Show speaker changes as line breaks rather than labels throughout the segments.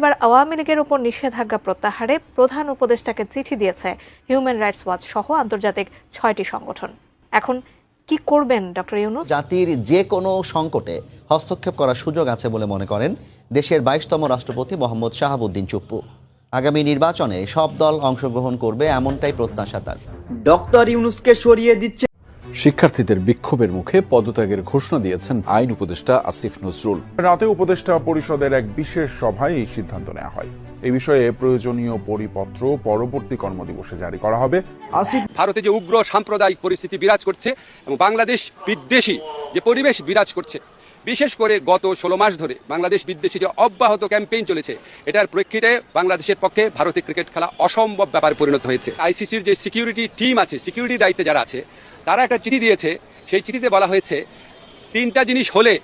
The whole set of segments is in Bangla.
এবার আওয়ামী লীগের উপর নিষেধাজ্ঞা প্রত্যাহারে প্রধান উপদেষ্টাকে চিঠি দিয়েছে হিউম্যান রাইটস ওয়াচ সহ আন্তর্জাতিক ছয়টি সংগঠন। এখন কি করবেন ডক্টর ইউনুস?
জাতির যে কোনো সংকটে হস্তক্ষেপ করার সুযোগ আছে বলে মনে করেন দেশের বাইশতম রাষ্ট্রপতি মোহাম্মদ শাহাবুদ্দিন চুপ্পু। আগামী নির্বাচনে সব দল অংশগ্রহণ করবে এমনটাই প্রত্যাশা তার।
ডক্টর ইউনুসকে সরিয়ে দিচ্ছে
শিক্ষার্থীদের বিক্ষোভের মুখে পদত্যাগের ঘোষণা দিয়েছেন আইন উপদেষ্টা আসিফ নজরুল।
রাতে উপদেষ্টা পরিষদের এক বিশেষ সভায় এই সিদ্ধান্ত নেওয়া হয়। এই বিষয়ে প্রয়োজনীয় পরিপত্র পরবর্তী কর্মদিবসে জারি করা হবে।
ভারতে যে উগ্র সাম্প্রদায়িক পরিস্থিতি বিরাজ করছে এবং বাংলাদেশ বিদ্বেষী যে পরিবেশ বিরাজ করছে বিশেষ করে গত ষোলো মাস ধরে বাংলাদেশ বিদ্বেষী যে অব্যাহত ক্যাম্পেইন চলেছে এটার প্রেক্ষিতে বাংলাদেশের পক্ষে ভারতে ক্রিকেট খেলা অসম্ভব ব্যাপারে পরিণত হয়েছে। আইসিসির যে সিকিউরিটি টিম আছে সিকিউরিটি দায়িত্বে যারা আছে তারা একটা চিঠি দিয়েছে, সেই চিঠিতে বলা হয়েছে, তিনটা জিনিস হলে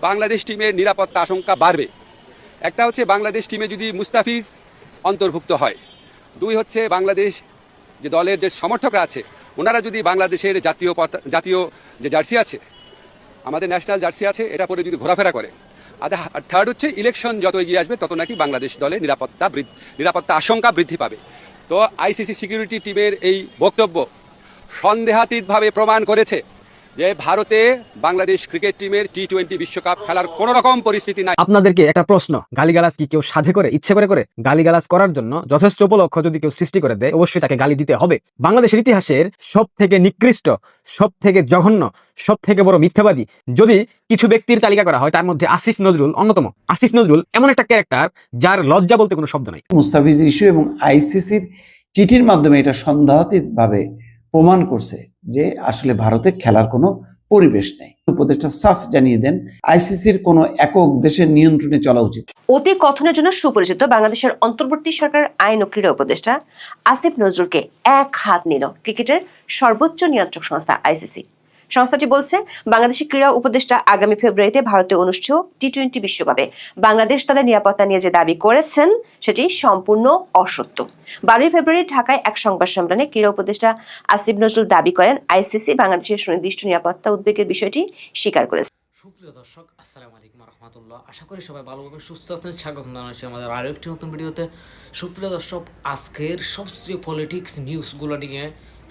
বাংলাদেশ টিমের নিরাপত্তা আশঙ্কা বাড়বে। একটা হচ্ছে বাংলাদেশ টিমে যদি মুস্তাফিজ অন্তর্ভুক্ত হয়। দুই হচ্ছে বাংলাদেশ যে দলের যে সমর্থকরা আছে, ওনারা যদি বাংলাদেশের জাতীয় পতা- জাতীয় যে জার্সি আছে, আমাদের ন্যাশনাল জার্সি আছে, এটা পরে যদি ঘোরাফেরা করে। আর থার্ড হচ্ছে ইলেকশন যত এগিয়ে আসবে, তত নাকি বাংলাদেশ দলের নিরাপত্তা নিরাপত্তা আশঙ্কা বৃদ্ধি পাবে। তো আইসিসি সিকিউরিটি টিমের এই বক্তব্য সন্দেহাতীতভাবে প্রমাণ করেছে যে ভারতে বাংলাদেশ ক্রিকেট টিমের টি টোয়েন্টি বিশ্বকাপ খেলার কোনো রকম পরিস্থিতি নাই।
আপনাদেরকে একটা প্রশ্ন গালিগালাজ কি কেউ সাধে করে ইচ্ছে করে করে? গালিগালাজ করার জন্য যথেষ্ট উপলক্ষ যদি কেউ সৃষ্টি করে দেয় অবশ্যই তাকে গালি দিতে হবে। বাংলাদেশের ইতিহাসের সব থেকে নিকৃষ্ট সব থেকে জঘন্য সব থেকে বড় মিথ্যাবাদী যদি কিছু ব্যক্তির তালিকা করা হয় তার মধ্যে আসিফ নজরুল অন্যতম। আসিফ নজরুল এমন একটা ক্যারেক্টার যার লজ্জা বলতে কোনো শব্দ নাই।
মুস্তাফিজ ইস্যু এবং আইসিসির চিঠির মাধ্যমে এটা সন্দেহাতীতভাবে প্রমাণ করছে যে আসলে ভারতে খেলার কোনো পরিবেশ নেই। উপদেষ্টা সাফ জানিয়ে দেন, আইসিসির কোনো একক দেশের নিয়ন্ত্রণে চলা উচিত।
অতি কথনের জন্য সুপরিচিত বাংলাদেশের অন্তর্বর্তী সরকার আইন ও ক্রীড়া উপদেষ্টা আসিফ নজরুলকে এক হাত নিল ক্রিকেটের সর্বোচ্চ নিয়ন্ত্রক সংস্থা আইসিসি। সংস্থাটি বলছে বাংলাদেশের ক্রীড়া উপদেষ্টা আগামী ফেব্রুয়ারিতে ভারতে অনুষ্ঠেয় টি টোয়েন্টি বিশ্বকাপে। বাংলাদেশ দলের নিরাপত্তা নিয়ে যে দাবি করেছেন, সেটি সম্পূর্ণ অসত্য। বারোই ফেব্রুয়ারি ঢাকায় এক সংবাদ সম্মেলনে ক্রীড়া উপদেষ্টা আসিফ নজরুল দাবি করেন, আইসিসি বাংলাদেশের সুনির্দিষ্ট নিরাপত্তা উদ্বেগের বিষয়টি স্বীকার করেছে।
সুপ্রিয় দর্শক, আসসালামু আলাইকুম রহমতুল্লাহ। আশা করি সবাই ভালোভাবে সুস্থ আছেন। স্বাগত জানাচ্ছি আমাদের আরও একটি নতুন ভিডিওতে। সুপ্রিয় দর্শক, আজকের সবচেয়ে পলিটিক্স নিউজগুলো নিয়ে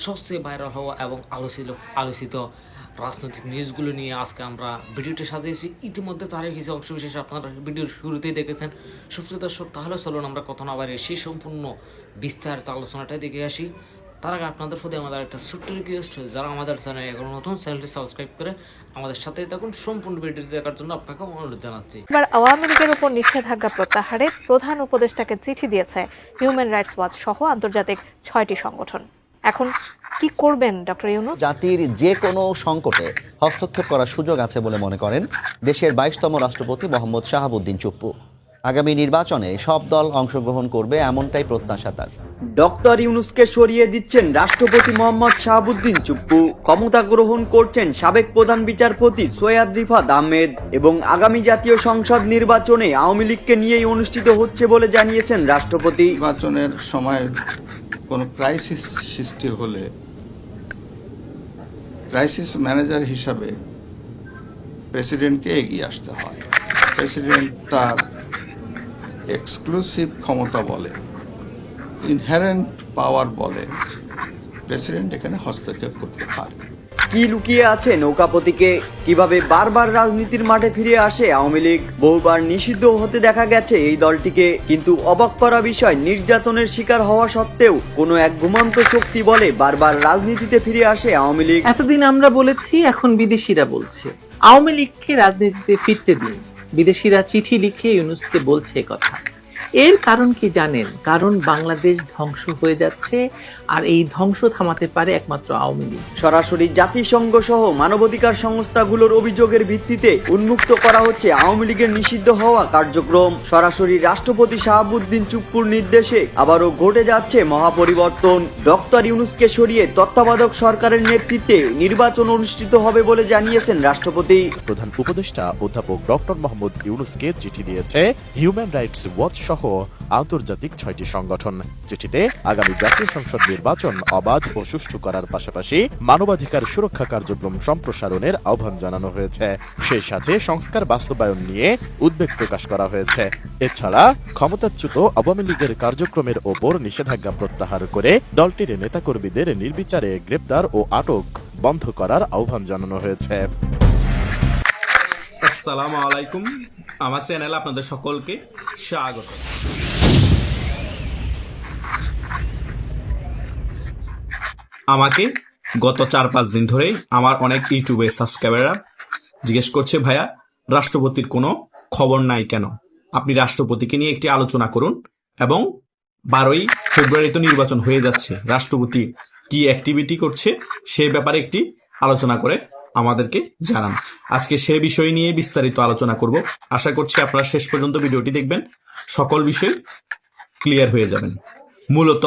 সবচেয়ে ভাইরাল হওয়া এবং আলোচিত আলোচিত রাজনৈতিক নিউজগুলো নিয়ে আজকে আমরা ভিডিওটি সাজিয়েছি ইতিমধ্যে তার কিছু অংশবিশেষ আপনারা ভিডিওর শুরুতেই দেখেছেন। সুপ্রিয় দর্শক, তাহলে চলুন আমরা কথা না বাইরে সেই সম্পূর্ণ বিস্তারিত আলোচনাটাই দেখে আসি। তার আগে আপনাদের প্রতি আমাদের একটা ছোট্ট রিকোয়েস্ট যারা আমাদের চ্যানেলে এখন নতুন চ্যানেলটি সাবস্ক্রাইব করে আমাদের সাথে থাকুন। সম্পূর্ণ ভিডিওটি দেখার জন্য আপনাকে অনুরোধ জানাচ্ছি।
এবার আওয়ামী লীগের উপর নিষেধাজ্ঞা প্রত্যাহারে প্রধান উপদেষ্টাকে চিঠি দিয়েছে হিউম্যান রাইটস ওয়াচ সহ আন্তর্জাতিক ছয়টি সংগঠন। এখন কি করবেন ডক্টর ইউনুস?
জাতির যে কোনো সংকটে হস্তক্ষেপ করার সুযোগ আছে বলে মনে করেন দেশের বাইশতম রাষ্ট্রপতি মোহাম্মদ শাহাবুদ্দিন চুপ্পু। আগামী নির্বাচনে সব দল অংশগ্রহণ করবে এমনটাই প্রত্যাশা তার।
ডক্টর ইউনুসকে সরিয়ে দিচ্ছেন রাষ্ট্রপতি মোহাম্মদ শাহাবুদ্দিন চুপ্পু। ক্ষমতা গ্রহণ করছেন সাবেক প্রধান বিচারপতি সৈয়াদ রিফাত আহমেদ এবং আগামী জাতীয় সংসদ নির্বাচনে আওয়ামী লীগকে নিয়েই অনুষ্ঠিত হচ্ছে বলে জানিয়েছেন রাষ্ট্রপতি।
নির্বাচনের সময় কোনো ক্রাইসিস সৃষ্টি হলে ক্রাইসিস ম্যানেজার হিসাবে প্রেসিডেন্টকে এগিয়ে আসতে হয়। প্রেসিডেন্ট তার এক্সক্লুসিভ ক্ষমতা বলে ইনহারেন্ট পাওয়ার বলে প্রেসিডেন্ট এখানে হস্তক্ষেপ করতে পারে।
কি লুকিয়ে আছে নৌকাপতিকে? কীভাবে বারবার রাজনীতির মাঠে ফিরে আসে আওয়ামী লীগ? বহুবার নিষিদ্ধ হতে দেখা গেছে এই দলটিকে, কিন্তু অবাক করা বিষয়, নির্যাতনের শিকার হওয়া সত্ত্বেও কোনো এক ঘুমন্ত শক্তি বলে বারবার রাজনীতিতে ফিরে আসে আওয়ামী লীগ।
এতদিন আমরা বলেছি, এখন বিদেশিরা বলছে। আওয়ামী লীগকে রাজনীতিতে ফিরতে দিন। বিদেশিরা চিঠি লিখে ইউনুসকে বলছে কথা। এর কারণ কি জানেন? কারণ বাংলাদেশ ধ্বংস হয়ে যাচ্ছে আর এই ধ্বংস থামাতে পারে একমাত্র আওয়ামী লীগ।
সরাসরি জাতিসংঘ সহ মানবাধিকার সংস্থাগুলোর অভিযোগের ভিত্তিতে উন্মুক্ত করা হচ্ছে আওয়ামী লীগের নিষিদ্ধ হওয়া কার্যক্রম। সরাসরি রাষ্ট্রপতি শাহাবুদ্দিন চুপ্পুর নির্দেশে আবারও ঘটে যাচ্ছে মহাপরিবর্তন। ডক্টর ইউনুসকে সরিয়ে তত্ত্বাবধায়ক সরকারের নেতৃত্বে নির্বাচন অনুষ্ঠিত হবে বলে জানিয়েছেন রাষ্ট্রপতি।
প্রধান উপদেষ্টা অধ্যাপক ডক্টর মোহাম্মদ ইউনুসকে চিঠি দিয়েছে হিউম্যান রাইটস ওয়াচ সহ আন্তর্জাতিক ছয়টি সংগঠন। চিঠিতে আগামী জাতীয় সংসদ নির্বাচন অবাধ ও সুষ্ঠু করার পাশাপাশি মানবাধিকার সুরক্ষা কার্যক্রম সম্প্রসারণের আহ্বান জানানো হয়েছে। সেই সাথে সংস্কার বাস্তবায়ন নিয়ে উদ্বেগ প্রকাশ করা হয়েছে। এছাড়া ক্ষমতাচ্যুত আওয়ামী লীগের কার্যক্রমের ওপর নিষেধাজ্ঞা প্রত্যাহার করে দলটির নেতাকর্মীদের নির্বিচারে গ্রেপ্তার ও আটক বন্ধ করার আহ্বান জানানো হয়েছে।
আসসালামু আলাইকুম। আমার চ্যানেলে আপনাদের সকলকে স্বাগত। আমাকে গত চার পাঁচ দিন ধরেই আমার অনেক ইউটিউবে সাবস্ক্রাইবাররা জিজ্ঞেস করছে, ভাইয়া, রাষ্ট্রপতির কোনো খবর নাই কেন? আপনি রাষ্ট্রপতিকে নিয়ে একটি আলোচনা করুন। এবং বারোই ফেব্রুয়ারি তো নির্বাচন হয়ে যাচ্ছে। রাষ্ট্রপতি কি অ্যাক্টিভিটি করছে সে ব্যাপারে একটি আলোচনা করে আমাদেরকে জানান। আজকে সে বিষয় নিয়ে বিস্তারিত আলোচনা করব। আশা করছি আপনারা শেষ পর্যন্ত ভিডিওটি দেখবেন। সকল বিষয় ক্লিয়ার হয়ে যাবেন। মূলত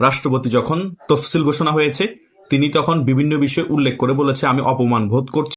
রাষ্ট্রপতি যখন তফসিল ঘোষণা হয়েছে, তিনি তখন বিভিন্ন বিষয় উল্লেখ করে বলেছে, আমি অপমান বোধ করছি।